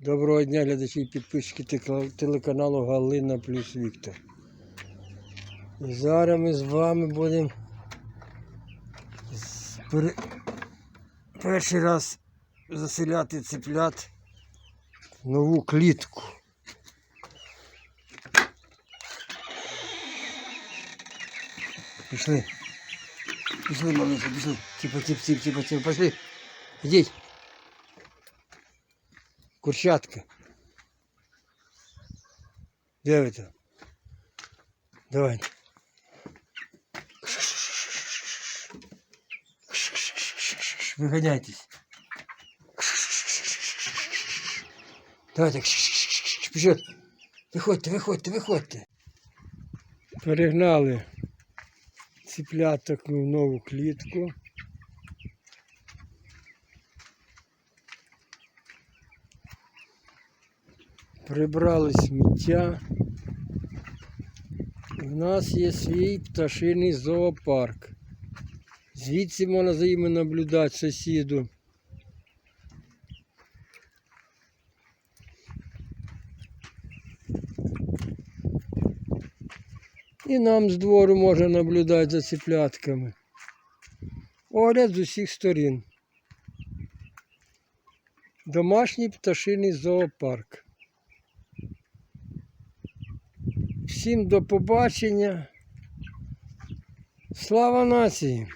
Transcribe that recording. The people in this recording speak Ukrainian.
Доброго дня, глядачі і підписчики телеканалу Галина плюс Віктор. І зараз ми з вами будемо перший раз заселяти цеплят в нову клітку. Пішли. Пішли, маленько, пішли. Типа, типа, типа, типа, типа, пошли. Ідіть. Курчатка. Де ви? Давай. Виганяйтесь. Давайте. Пішли. Виходьте, виходьте, виходьте. Перегнали цыпляток в нову клітку. Прибрали сміття. У нас є свій пташиний зоопарк. Звідси можна за ними наблюдати сусіду. І нам з двору можна наблюдати за циплятками. Огляд з усіх сторін. Домашній пташиний зоопарк. Всім до побачення. Слава нації!